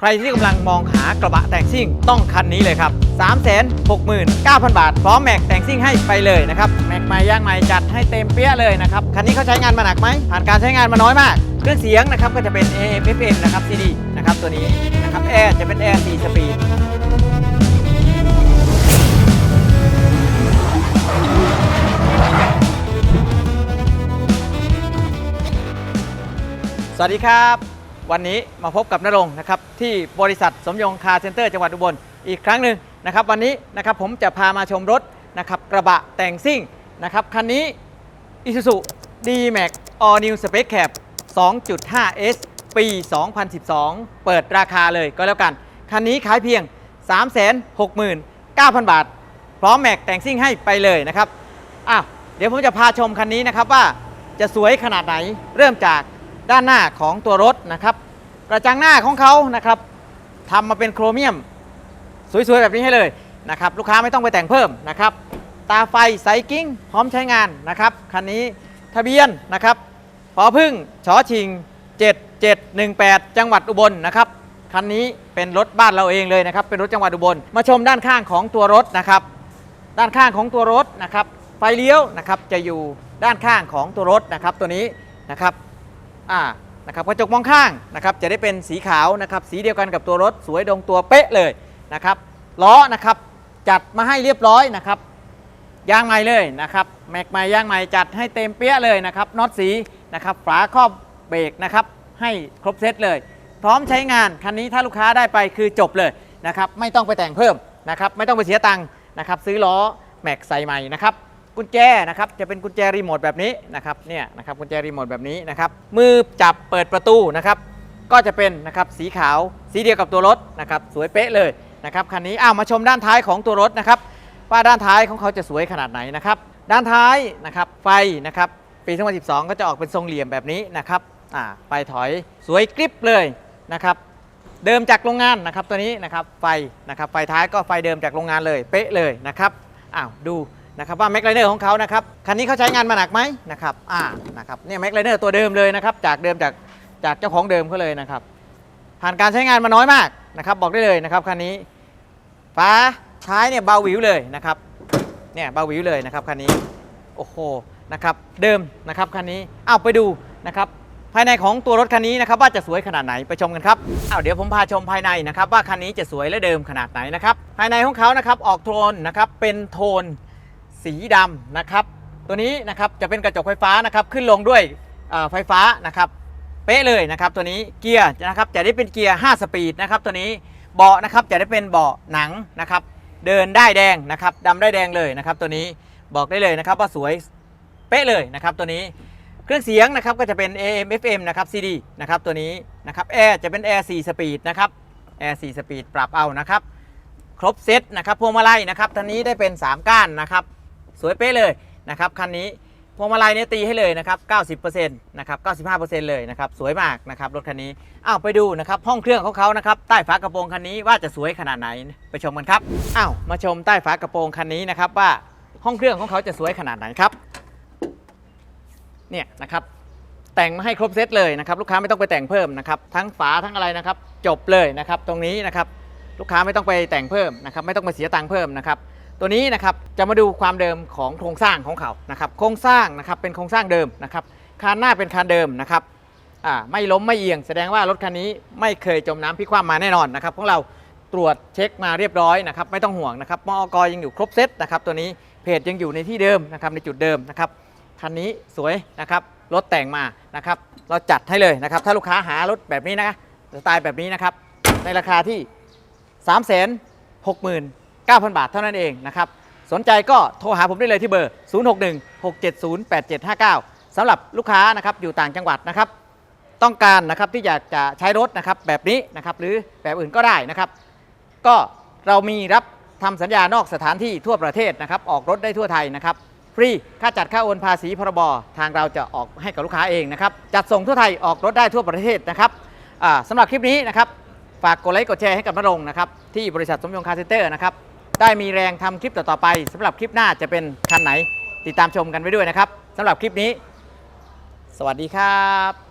ใครที่กำลังมองหากระบะแต่งซิ่งต้องคันนี้เลยครับ 369,000 บาท พร้อมแม็กแต่งซิ่งให้ไปเลยนะครับ แม็กใหม่ย่างใหม่จัดให้เต็มเปี้ยเลยนะครับ คันนี้เขาใช้งานมาหนักไหม ผ่านการใช้งานมาน้อยมาก เครื่องเสียงนะครับก็จะเป็น AM FM นะครับ CD นะครับตัวนี้นะครับแอร์จะเป็นแอร์4สปีดสวัสดีครับ วันนี้มาพบกับนรงนะครับที่บริษัทสมยงคาร์เซ็นเตอร์จังหวัดอุบลอีกครั้งหนึ่งนะครับ วันนี้นะครับผมจะพามาชมรถนะครับกระบะแต่งซิ่งนะครับคันนี้ Isuzu D-Max All New Spec Cab 2.5S ปี 2012 เปิดราคาเลยก็แล้วกัน คันนี้ขายเพียง 369,000 บาท พร้อมแม็กแต่งซิ่งให้ไปเลยนะครับอ้าวเดี๋ยวผมจะพาชมคันนี้นะครับว่าจะสวยขนาดไหนเริ่มจาก ด้านหน้าของตัวรถนะครับ กระจังหน้าของเขานะครับทำมาเป็นโครเมียม สวยๆแบบนี้ให้เลยนะครับ ลูกค้าไม่ต้องไปแต่งเพิ่มนะครับ ตาไฟไซกิ้งพร้อมใช้งานนะครับคันนี้ทะเบียนนะครับพอพึ่งชอชิง 7718 จังหวัดอุบลนะครับคันนี้เป็นรถบ้านเราเองเลยนะครับ เป็นรถจังหวัดอุบล มาชมด้านข้างของตัวรถนะครับ ด้านข้างของตัวรถนะครับ ไฟเลี้ยวนะครับจะอยู่ด้านข้างของตัวรถนะครับ ตัวนี้นะครับ อ่านะครับกระจกมองข้างนะครับจะได้เป็นสีขาวนะครับสีเดียวกันกับตัวรถสวยดงตัวเป๊ะเลยนะครับล้อนะครับจัดมาให้เรียบร้อยนะครับยางใหม่เลยนะครับแม็กใหม่ยางใหม่จัดให้เต็มเปี้ยเลยนะครับน็อตสีนะครับฝาครอบเบรกนะครับให้ครบเซตเลย พร้อมใช้งานคันนี้ถ้าลูกค้าได้ไปคือจบเลยนะครับไม่ต้องไปแต่งเพิ่มนะครับไม่ต้องไปเสียตังค์นะครับซื้อล้อแม็กใส่ใหม่นะครับ กุญแจนะครับจะเป็นกุญแจรีโมทแบบนี้นะครับเนี่ยนะครับกุญแจรีโมทแบบนี้นะครับมือจับเปิดประตูนะครับก็จะเป็นนะครับสีขาวสีเดียวกับตัวรถนะครับสวยเป๊ะเลยนะครับคันนี้อ้าวมาชมด้านท้ายของตัวรถนะครับว่าด้านท้ายของเขาจะสวยขนาดไหนนะครับด้านท้ายนะครับไฟนะครับปี 2012 ก็จะออกเป็นทรงเหลี่ยมแบบนี้นะครับอ่าไฟถอยสวยกริบเลยนะครับเดิมจากโรงงานนะครับตัวนี้นะครับไฟนะครับไฟท้ายก็ไฟเดิมจากโรงงานเลยเป๊ะเลยนะครับอ้าวดู นะครับว่าแม็กไลเนอร์ของเขานะครับคันนี้เขาใช้งานมาหนักไหมนะครับอ่านะครับเนี่ยแม็กไลเนอร์ตัวเดิมเลยนะครับจากเดิมจากจากเจ้าของเดิมเขาเลยนะครับ ผ่านการใช้งานมาน้อยมากนะครับ บอกได้เลยนะครับคันนี้ฝาท้ายเนี่ยเบาหวิวเลยนะครับเนี่ยเบาหวิวเลยนะครับคันนี้โอ้โหนะครับเดิมนะครับคันนี้อ้าวไปดูนะครับภายในของตัวรถคันนี้นะครับว่าจะสวยขนาดไหนไปชมกันครับอ้าวเดี๋ยวผมพาชมภายในนะครับว่าคันนี้จะสวยและเดิมขนาดไหนนะครับภายในของเขานะครับออกโทนนะครับเป็นโทน สีดำนะครับ ตัวนี้นะครับจะเป็นกระจกไฟฟ้านะครับขึ้นลงด้วยไฟฟ้านะครับเป๊ะเลยนะครับตัวนี้เกียร์นะครับจะได้เป็นเกียร์ 5 สปีดนะครับตัวนี้เบาะนะครับจะได้เป็นเบาะหนังนะครับเดินได้แดงนะครับดำได้แดงเลยนะครับตัวนี้บอกได้เลยนะครับว่าสวยเป๊ะเลยนะครับตัวนี้เครื่องเสียงนะครับก็จะเป็น AM FM นะครับ CD นะครับตัวนี้นะครับแอร์จะเป็นแอร์4สปีดนะครับแอร์4สปีดปรับเอานะครับครบเซตนะครับพวงมาลัยนะครับท่านนี้ได้เป็น 3 ก้านนะครับ สวยเป๊ะเลยนะครับคันนี้พวงมาลัยเนี่ยตีให้เลยนะครับ 90%นะครับ95%เลยนะครับสวยมากนะครับรถคันนี้อ้าวไปดูนะครับห้องเครื่องของเขานะครับใต้ฝากระโปรงคันนี้ว่าจะสวยขนาดไหนไปชมกันครับอ้าวมาชมใต้ฝากระโปรงคันนี้นะครับว่าห้องเครื่องของเขาจะสวยขนาดไหนครับเนี่ยนะครับแต่งมาให้ครบเซตเลยนะครับลูกค้าไม่ต้องไปแต่งเพิ่มนะครับทั้งฝาทั้งอะไรนะครับจบเลยนะครับตรงนี้นะครับลูกค้าไม่ต้องไปแต่งเพิ่มนะครับไม่ต้องไปเสียตังค์เพิ่มนะครับ ตัวนี้นะครับจะมาดูความเดิมของโครงสร้างของเขานะครับโครงสร้างนะครับเป็นโครงสร้างเดิมนะครับคานหน้าเป็นคานเดิมนะครับไม่ล้มไม่เอียง แสดงว่ารถคันนี้ไม่เคยจมน้ำพลิกคว่ำมาแน่นอนนะครับของเราตรวจเช็คมาเรียบร้อยนะครับไม่ต้องห่วงนะครับมอกยังอยู่ครบเซตนะครับตัวนี้เพจยังอยู่ในที่เดิมนะครับในจุดเดิมนะครับคันนี้สวยนะครับรถแต่งมานะครับเราจัดให้เลยนะครับถ้าลูกค้าหารถแบบนี้นะสไตล์แบบนี้นะครับในราคาที่ 3 6 9 0 0 0 9,000 บาทเท่านั้นเองนะครับ สนใจก็โทรหาผมได้เลยที่เบอร์ 061 670 8759สำหรับลูกค้านะครับอยู่ต่างจังหวัดนะครับ ต้องการนะครับที่อยากจะใช้รถนะครับแบบนี้นะครับหรือแบบอื่นก็ได้นะครับ ก็เรามีรับทำสัญญานอกสถานที่ทั่วประเทศนะครับ ออกรถได้ทั่วไทยนะครับฟรีค่าจัดค่าโอนภาษีพรบทางเราจะออกให้กับลูกค้าเองนะครับ จัดส่งทั่วไทยออกรถได้ทั่วประเทศนะครับอ่าสำหรับคลิปนี้นะครับ ฝากกดไลค์กดแชร์ให้กับนรงนะครับ ที่บริษัทสมยงคาร์เซนเตอร์นะครับ ได้มีแรงทำคลิปต่อๆไปสำหรับคลิปหน้าจะเป็นคันไหน ติดตามชมกันไว้ด้วยนะครับสำหรับคลิปนี้ สวัสดีครับ